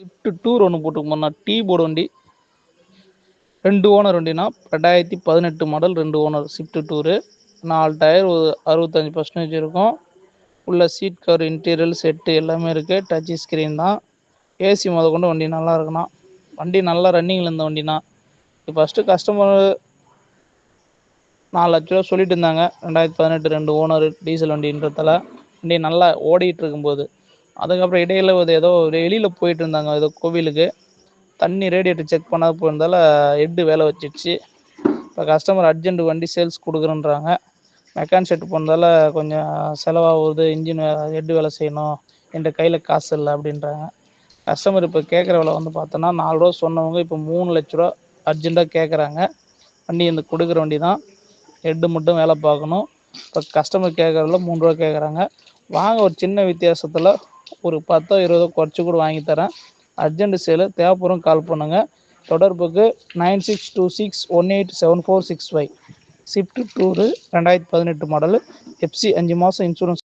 Swift tour ஒன்று போட்டுருக்கோம்ண்ணா tea board வண்டி. ரெண்டு ஓனர் வண்டினா ரெண்டாயிரத்தி பதினெட்டு மாடல் ரெண்டு ஓனர் ஸ்விஃப்ட் டூரு நாலு டயர் ஒரு அறுபத்தஞ்சி பர்சன்டேஜ் இருக்கும். உள்ள சீட் கவர் இன்டீரியல் செட்டு எல்லாமே இருக்குது டச் ஸ்க்ரீன் தான். ஏசி முத கொண்டு வண்டி நல்லா இருக்குண்ணா. வண்டி நல்லா ரன்னிங்கில் இருந்த வண்டிண்ணா. இப்போ ஃபஸ்ட்டு கஸ்டமர் நாலு லட்ச ரூபா சொல்லிட்டு இருந்தாங்க. ரெண்டாயிரத்தி பதினெட்டு ரெண்டு ஓனர் டீசல் வண்டின்றதால. வண்டி நல்லா ஓடிட்டு இருக்கும்போது. அதுக்கப்புறம் இடையில ஒரு ஏதோ வெளியில் போயிட்டு இருந்தாங்க ஏதோ கோவிலுக்கு. தண்ணி ரேடியேட்டர் செக் பண்ணாத போயிருந்தால ஹெட்டு வேலை வச்சிடுச்சு. இப்போ கஸ்டமர் அர்ஜென்ட் வண்டி சேல்ஸ் கொடுக்குறேன்றாங்க. மெக்கானிக் செட் போனதால கொஞ்சம் செலவாகுது இன்ஜின் ஹெட்டு வேலை செய்யணும் என்கிட்ட கையில் காசு இல்லை அப்படின்றாங்க. கஸ்டமர் இப்போ கேட்குற விலை வந்து பார்த்தோன்னா நாலு ரூபா சொன்னவங்க இப்போ மூணு லட்ச ரூபா அர்ஜென்ட்டாக கேட்குறாங்க. வண்டி இந்த கொடுக்குற வண்டி தான் ஹெட்டு மட்டும் வேலை பார்க்கணும். இப்போ கஸ்டமர் கேட்குறதுல மூணு ரூபா கேட்குறாங்க. வாங்க ஒரு சின்ன வித்தியாசத்தில் ஒரு பத்தோ இருபதோ குறைச்சி கூட வாங்கி தரேன். அர்ஜென்ட் சேலு தேவைப்படும் கால் பண்ணுங்கள் தொடர்புக்கு nine six two six one eight seven four six five Swift Dzire ரெண்டாயிரத்தி பதினெட்டு மாடலு எஃப்சி அஞ்சு மாதம் இன்சூரன்ஸ்